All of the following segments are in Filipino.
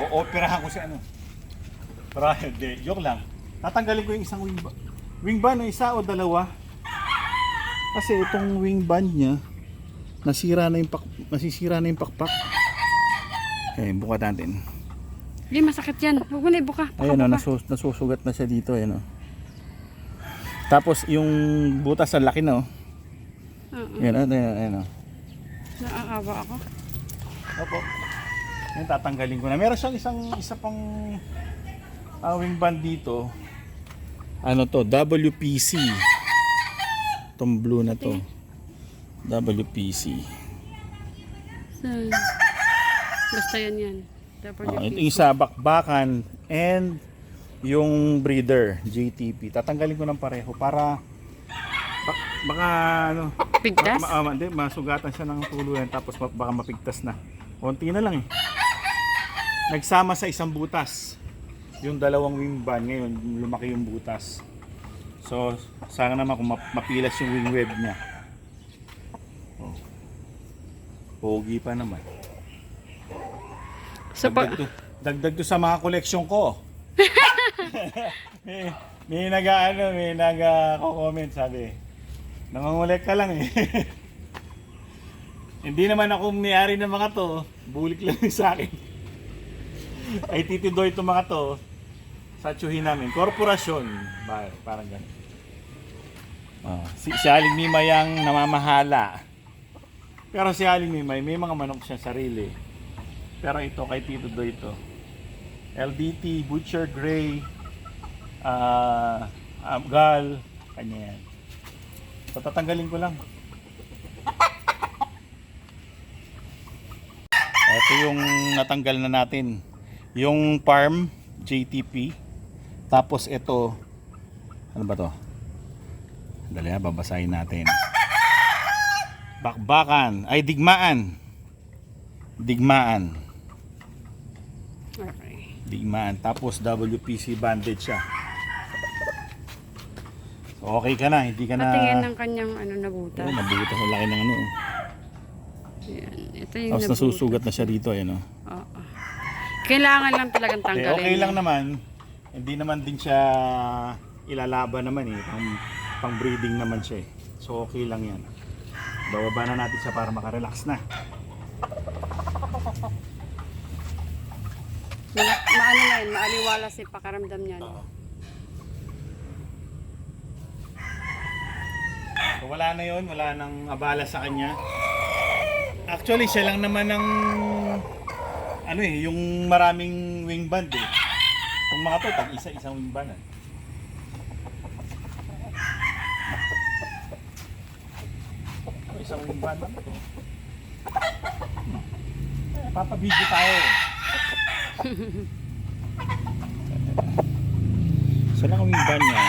O operahan ko si ano. Para hindi, joke lang. Tatanggalin ko yung isang wing band. Wing band na isa o dalawa. Kasi itong wing band niya, nasira na yung pak, nasisira na yung pakpak. Okay, buka natin. Hindi, masakit yan. Huwag mo na ibuka. Baka Ayan o, buka. nasus, nasusugat na siya dito. Ayan o. Tapos yung butas sa laki na o. Oo. Ayan o, ayan, ayan o. Naaawa ako. Opo. Yan tatanggalin ko na. Meron siyang isang isa pang uh, wing band dito. Ano to? WPC. Itong blue na to. WPC. Saan? Basta yan yan. Dapat Ah, yung isa bakbakan and yung breeder JTP. Tatanggalin ko ng pareho para bak- baka ano Pigtas? Ma, ma, hindi, masugatan siya ng tuluyan tapos baka mapigtas na. Konti na lang eh. Nagsama sa isang butas. Yung dalawang wing band ngayon, lumaki yung butas. So, sana naman kung map- mapilas yung wing web niya. Oh. Pogi pa naman. Sa Dagdag to, dagdag to sa mga koleksyon ko. may, may naga ano, may naga comment sabi. Nangangulek ka lang eh. Hindi naman ako may-ari ng mga to. Bulik lang sa akin. Ay titido itong mga to. Sa tsuhin namin. Korporasyon. Parang ganun. Oh, si, si Aling Mimay ang namamahala. Pero si Aling Mimay, may mga manok siya sarili. Pero ito kay Tito Do ito. LDT, Butcher Gray, ah uh, Gal, kanya yan. So, tatanggalin ko lang. Ito yung natanggal na natin. Yung farm, JTP. Tapos ito, ano ba to? Dali ha, babasahin natin. Bakbakan, ay digmaan. Digmaan. Okay. Digmaan. Tapos WPC bandage siya. So, okay ka na, hindi ka na... Patingin ng kanyang ano nabutas. Oh, nabutas ang laki ng ano. oh. Yan. Ito yung Tapos nasusugat na siya dito, ayan oh. Oo. Kailangan lang talagang tanggalin. okay lang naman. Hindi naman din siya ilalaban naman eh. Pang, pang breeding naman siya eh. So okay lang yan. Bababa na natin siya para makarelax na. Ma maano na yun, maaliwala si pakaramdam niya. Oo. So, wala na yon wala nang abala sa kanya. Actually, siya lang naman ng ano eh, yung maraming wing band eh. Kung mga to, tag isa isang wing band. Oh, isang wing band lang to. Eh, papabidyo tayo. Isa lang ang wing band niya.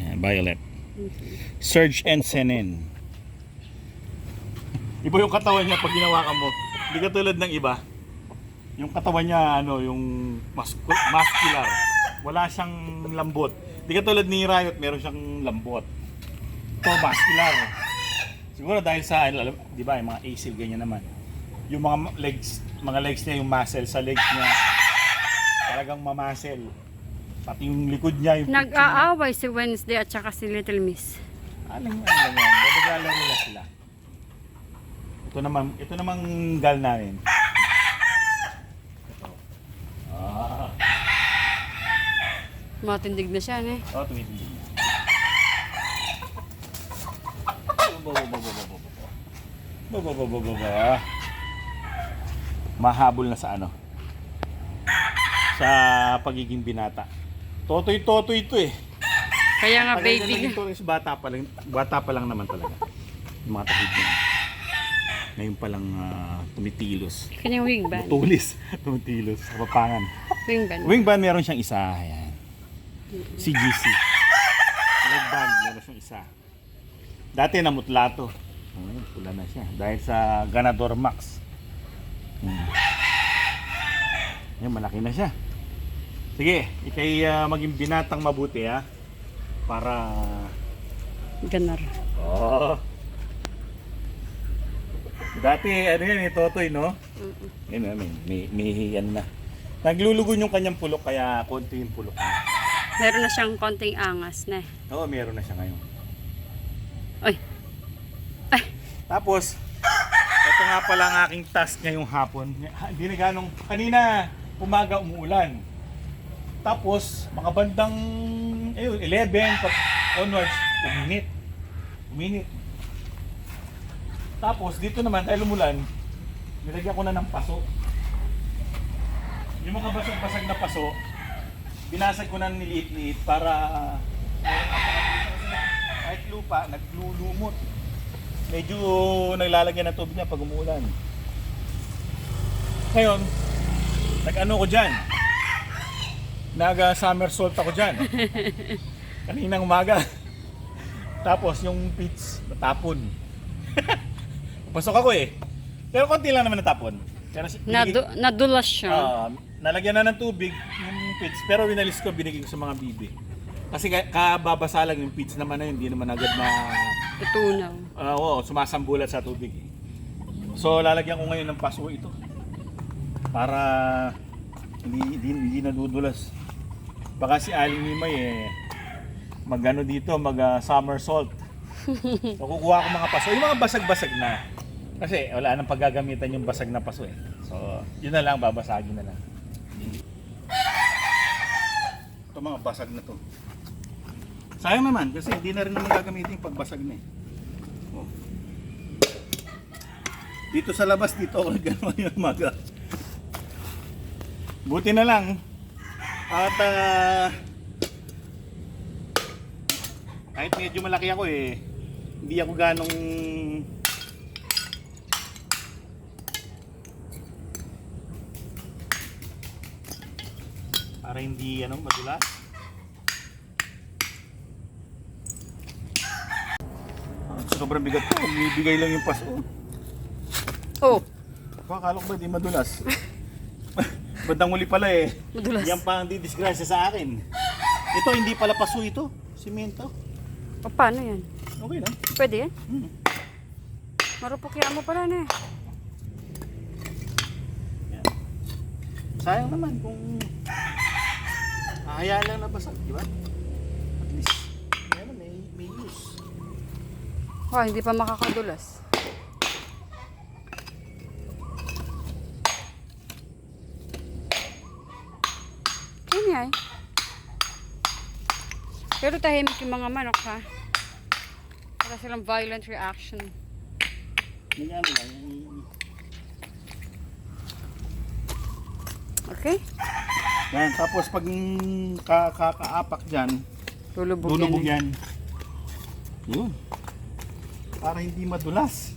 Yan, violet. Surge and Senin. Iba yung katawan niya pag ginawakan mo. Hindi katulad ng iba. Yung katawan niya, ano, yung muscu- muscular. Wala siyang lambot. Hindi katulad ni Riot, meron siyang lambot. Ito, muscular. Siguro dahil sa, ano, alam- di ba, yung mga ACL ganyan naman. Yung mga legs, mga legs niya, yung muscle sa legs niya, talagang mamuscle. Pati yung likod niya, yung Nag-aaway si Wednesday at saka si Little Miss. Anong ano lang yan? Naglalaro na sila. Ito naman, ito namang gal namin. Ah, Matindig na siya, eh. oh, tumitindig na. Bo. Mahabol na sa ano? Sa pagiging binata. Totoy-totoy ito eh. Kaya nga, Tagal na baby. naging tourist, bata pa lang, bata pa lang naman talaga. Yung mga tahid niya. Ngayon pa lang ah, tumitilos. Kanyang wing band. Tulis. tumitilos. Sa papangan. Wing band. Wing band meron siyang isa. Ayan. CGC. Leg band meron siyang isa. Dati namutla to. Ngayon, pula na siya. Dahil sa Ganador Max. Hmm. Yan, malaki na siya. Sige, ikay ah, maging binatang mabuti ha. Para Ganar. Oh. Dati, ano yan, eh, Totoy, no? Mm-mm. Yan, may, may, may, ano na. Naglulugon yung kanyang pulok, kaya konti yung pulok niya. Meron na siyang konting angas na. Oo, meron na siya ngayon. Ay, Tapos, ito nga pala ang aking task ngayong hapon. Ha, Hindi na ganong, kanina, umaga umuulan. Tapos, mga bandang ayun, 11 pag onwards, uminit. Uminit. Tapos, dito naman, dahil umulan, nilagyan ko na ng paso. Yung mga basag-basag na paso, binasag ko na ng niliit-liit para kahit lupa, naglulumot. Medyo naglalagyan ng tubig niya pag umuulan. Ngayon, nag-ano ko dyan. Summer ako dyan. Kaninang umaga. Tapos yung pits, natapon. Pasok ako eh. Pero konti lang naman natapon. Pero si- nadu- nadulas siya. Ah, nalagyan na ng tubig yung pits, pero winalis ko, binigay ko sa mga bibi. Kasi ka- kababasa lang yung pits naman na yun, hindi naman agad na Tutunaw. Ah, oo, sumasambulat sa tubig. eh. So lalagyan ko ngayon ng paso ito. Para hindi hindi, hindi nadudulas. Baka si Aling Nimay eh magano dito, mag ah, somersault. So kukuha ko mga paso, yung mga basag-basag na. Kasi wala nang paggagamitan yung basag na paso eh. So yun na lang, babasagin na lang. Ito mga basag na to. Sayang naman kasi hindi na rin naman gagamitin yung pagbasag na eh. Oh. Dito sa labas, dito ako nagano yung maga. Buti na lang. At ah, kahit medyo malaki ako eh, hindi ako ganong para hindi ano madulas. Ah, Sobrang bigat ko, bibigay lang yung paso. Oh, Akala ko ba di madulas? Bandang huli pala eh. Madulas. Yan pa ang didisgrasya sa akin. Ito hindi pala paso ito. Simento. o paano yan? Okay lang. Pwede yan? Hmm. Marupok mo pala na eh. Yan. Sayang naman kung hahayaan lang na basag, di ba? At least, meron, may, may use. Oh, hindi pa makakadulas. Yan yan. Pero tahimik yung mga manok ha. Wala silang violent reaction. Ano lang, yung- Okay? Yan, tapos pag mm, ka, kakaapak dyan, Lulubog, lulubog yan. yan. Yun. Para hindi madulas.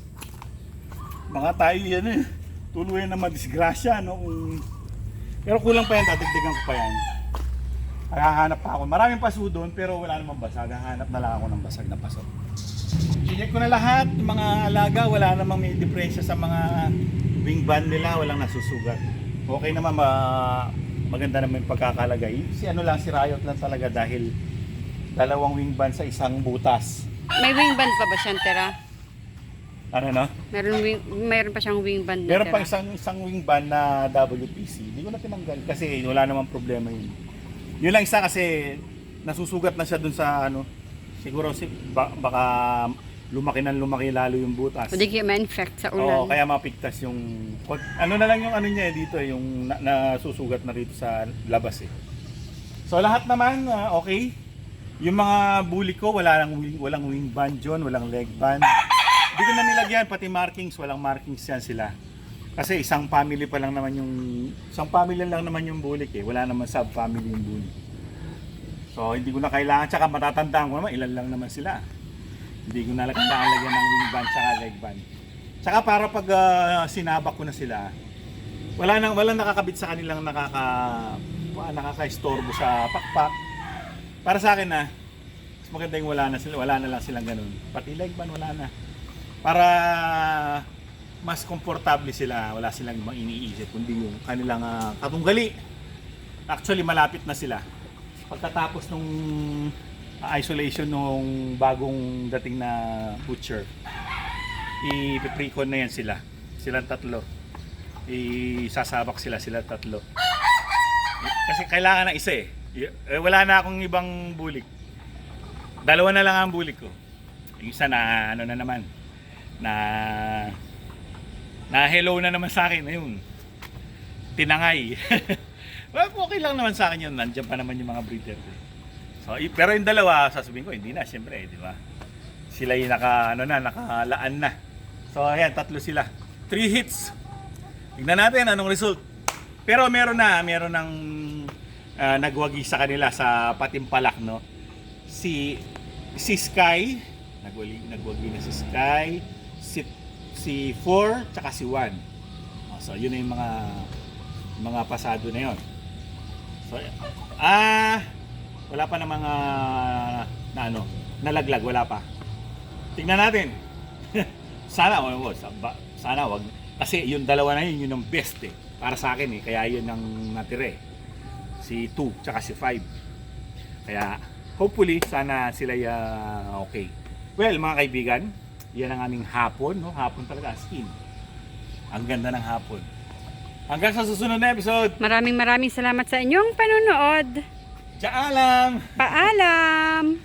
Baka tayo yan eh. Tuluyan na madisgrasya, no? Kung... Pero kulang pa yan, dadagdagan ko pa yan. Hahanap pa ako. Maraming paso doon, pero wala namang basag. Hahanap na lang ako ng basag na paso. Chinek ko na lahat, mga alaga, wala namang may diferensya sa mga wing band nila, walang nasusugat. Okay naman, ma maganda naman yung pagkakalagay. Si ano lang, si Riot lang talaga dahil dalawang wing band sa isang butas. May wing band pa ba siyang tira? Ano no? Meron, wing, meron pa siyang wing band na Meron tira. pa isang isang wing band na WPC. Hindi ko na tinanggal kasi wala namang problema yun. Yun lang isa kasi nasusugat na siya dun sa ano. Siguro si ba- baka lumaki ng lumaki lalo yung butas. Pwede kaya ma-infect sa Oo, ulan. kaya mapiktas yung ano na lang yung ano niya eh, dito eh, yung na, nasusugat na rito sa labas eh. So lahat naman ah, okay. Yung mga bully ko wala lang wing, walang wing band yun, walang leg band. Hindi ko na nilagyan pati markings, walang markings yan sila. Kasi isang family pa lang naman yung isang family lang naman yung bully eh. Wala naman sub family yung bully. So hindi ko na kailangan tsaka matatandaan ko naman ilan lang naman sila. Hindi ko na kailangan lagyan ng wing band tsaka leg band. Tsaka para pag ah, sinabak ko na sila, wala nang wala nakakabit sa kanilang nakaka ah, nakaka-istorbo sa pakpak. Para sa akin na mas maganda yung wala na sila, wala na lang silang ganun. Pati leg band wala na. Para mas komportable sila, wala silang ibang iniisip kundi yung kanilang ah, katunggali. Actually malapit na sila. Pagkatapos nung ah, isolation nung bagong dating na butcher, i-precon na yan sila. Silang tatlo. Isasabak sila, sila tatlo. Kasi kailangan ng isa eh. Eh, Wala na akong ibang bulik. Dalawa na lang ang bulik ko. Yung isa na ano na naman. Na na hello na naman sa akin ayun. Tinangay. well, okay lang naman sa akin yun. Nandiyan pa naman yung mga breeder ko. So, pero yung dalawa, sasabihin ko, hindi na, siyempre, di ba? Sila yung naka, ano na, nakalaan na. So, ayan, tatlo sila. Three hits. Tignan natin anong result. Pero meron na, meron ng ah, nagwagi sa kanila sa Patimpalak, no? Si si Sky, nagwagi, nagwagi na si Sky, si si 4 tsaka si 1. Oh, so yun na yung mga mga pasado na yon. So ah wala pa na mga na ano, nalaglag, wala pa. Tingnan natin. sana wag sa- sana wag kasi yung dalawa na yun yun ang best eh para sa akin eh kaya yun ang natira eh. Si 2 tsaka si 5. Kaya hopefully sana sila ah, okay. Well, mga kaibigan, yan ang aming hapon, no? Hapon talaga as in. Ang ganda ng hapon. Hanggang sa susunod na episode. Maraming maraming salamat sa inyong panonood. Jaalam! Paalam!